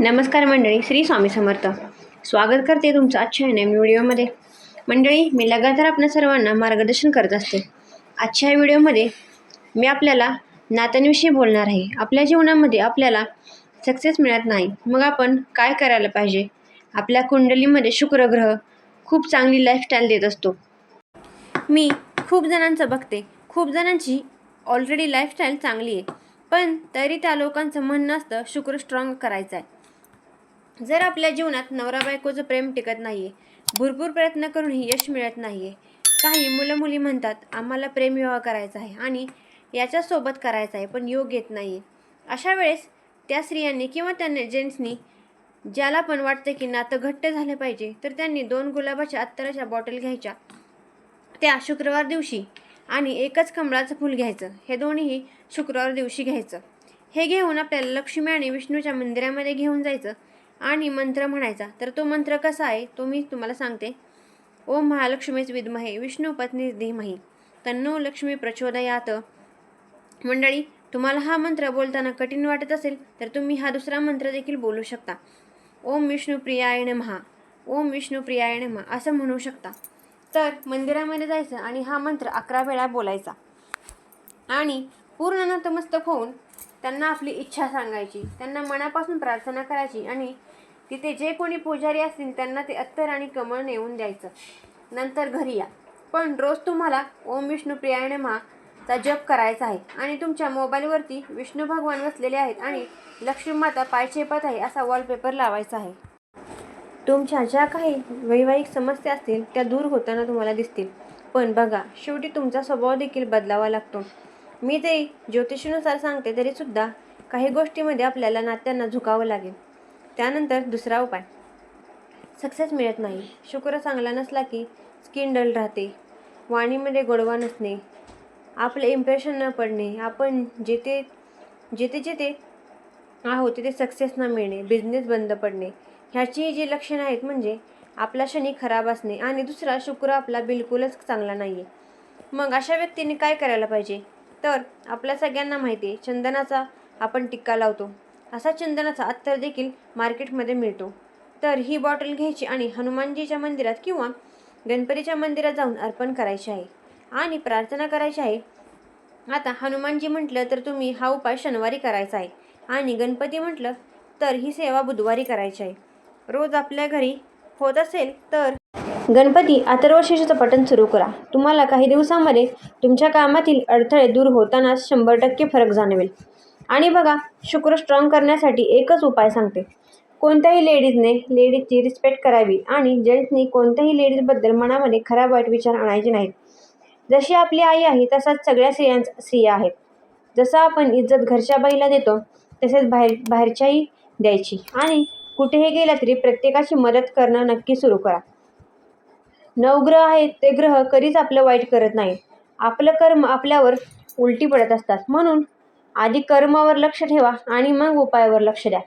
नमस्कार मंडळी श्री स्वामी समर्थ. स्वागत करते तुमचं आजच्या या नवीन व्हिडिओमध्ये. मंडळी मी लगातार आपल्या सर्वांना मार्गदर्शन करत असते. आजच्या या व्हिडिओमध्ये मी आपल्याला नात्यांविषयी बोलणार आहे. आपल्या जीवनामध्ये आपल्याला सक्सेस मिळत नाही. मग आपण काय करायला पाहिजे? आपल्या कुंडलीमध्ये शुक्रग्रह खूप चांगली लाईफस्टाईल देत असतो. मी खूप जणांचं बघते. खूप जणांची ऑलरेडी लाईफस्टाईल चांगली आहे. पण तरी त्या लोकांचं म्हणणं असतं शुक्र स्ट्रॉंग करायचं आहे जर आपल्या जीवनात नवरा बायकोचं प्रेम टिकत नाही आहे भरपूर प्रयत्न करूनही यश मिळत नाही आहे काही मुलं मुली म्हणतात आम्हाला प्रेमविवाह करायचा आहे आणि याच्यासोबत करायचा आहे पण योग येत नाही आहे अशा वेळेस त्या स्त्रियांनी किंवा त्या जेंट्सनी ज्याला पण वाटतं की नातं घट्ट झालं पाहिजे तर त्यांनी दोन गुलाबाच्या अत्तराच्या बॉटल घ्यायच्या. त्या शुक्रवार दिवशी आणि एकच कमळाचं फूल घ्यायचं. हे दोन्हीही शुक्रवार दिवशी घ्यायचं. हे घेऊन आपल्याला लक्ष्मी आणि विष्णूच्या मंदिरामध्ये घेऊन जायचं. आणि मंत्र म्हणायचा. तर तो मंत्र कसा आहे तो मी तुम्हाला सांगते. ओम महालक्ष्मीच विद्महे विष्णू पत्नी धीमही. तन्नो लक्ष्मी प्रचोदयात. मंडळी तुम्हाला हा मंत्र बोलताना कठीण वाटत असेल तर तुम्ही हा दुसरा मंत्र देखील बोलू शकता. ओम विष्णुप्रियाय महा ओम विष्णुप्रियाय नमः असं म्हणू शकता. तर मंदिरामध्ये जायचं आणि हा मंत्र अकरा वेळा बोलायचा. आणि पूर्ण नतमस्तक होऊन त्यांना आपली इच्छा सांगायची. त्यांना मनापासून प्रार्थना करायची आणि तिथे जे कोणी पुजारी असतील त्यांना ते अत्तर आणि कमळ नेऊन द्यायचं. नंतर घरी या. पण रोज तुम्हाला ओम विष्णू प्रियाय चा जप करायचा आहे आणि तुमच्या मोबाईलवरती विष्णू भगवान बसलेले आहेत आणि लक्ष्मी माता पायचेपत आहे असा वॉलपेपर लावायचा आहे. तुमच्या ज्या काही वैवाहिक समस्या असतील त्या दूर होताना तुम्हाला दिसतील. पण बघा शेवटी तुमचा स्वभाव देखील बदलावा लागतो. मी ते ज्योतिषीनुसार सांगते तरीसुद्धा काही गोष्टीमध्ये आपल्याला नात्यांना झुकावं लागेल. त्यानंतर दुसरा उपाय. सक्सेस मिळत नाही. शुक्र चांगला नसला की स्किन डल राहते. वाणीमध्ये गोडवा नसणे. आपलं इम्प्रेशन न पडणे. आपण जेथे जेथे जेथे आहोत तिथे सक्सेस न मिळणे. बिझनेस बंद पडणे. ह्याची जी लक्षणं आहेत म्हणजे आपला शनी खराब असणे आणि दुसरा शुक्र आपला बिलकुलच चांगला नाही आहे मग अशा व्यक्तीने काय करायला पाहिजे? तर आपल्या सगळ्यांना माहिती आहे चंदनाचा आपण टिक्का लावतो. असा चंदनाचा अत्तर देखील मार्केटमध्ये मिळतो. तर ही बॉटल घ्यायची आणि हनुमानजीच्या मंदिरात किंवा गणपतीच्या मंदिरात जाऊन अर्पण करायचे आहे. आणि प्रार्थना करायची आहे. आता हनुमानजी म्हटलं तर तुम्ही हा उपाय शनिवारी करायचा आहे. आणि गणपती म्हटलं तर ही सेवा बुधवारी करायची आहे. रोज आपल्या घरी होत असेल तर गणपती अथर्वशीर्षचं पठण सुरू करा. तुम्हाला काही दिवसामध्ये तुमच्या कामातील अडथळे दूर होताना शंभर टक्के फरक जाणवेल. आणि बघा शुक्र स्ट्रॉंग करण्यासाठी एकच उपाय सांगते. कोणत्याही लेडीजने लेडीजची रिस्पेक्ट करावी आणि जेंट्सनी कोणत्याही लेडीजबद्दल मनामध्ये खराब वाईट विचार आणायचे नाहीत. जशी आपली आई आहे तसाच सगळ्या स्त्रियां स्त्रिया आहेत. जसं आपण इज्जत घरच्या बाईला देतो तसेच बाहेर बाहेरच्याही द्यायची. आणि कुठेही गेला तरी प्रत्येकाची मदत करणं नक्की सुरू करा. नवग्रह आहेत ते ग्रह कधीच आपलं वाईट करत नाही आपलं कर्म आपल्यावर उलटी पडत असतात. म्हणून आधी कर्मावर लक्ष ठेवा आणि मग उपायावर लक्ष द्या.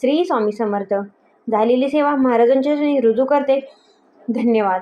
श्री स्वामी समर्थ. झालेली सेवा महाराजांच्या रुजू करते. धन्यवाद.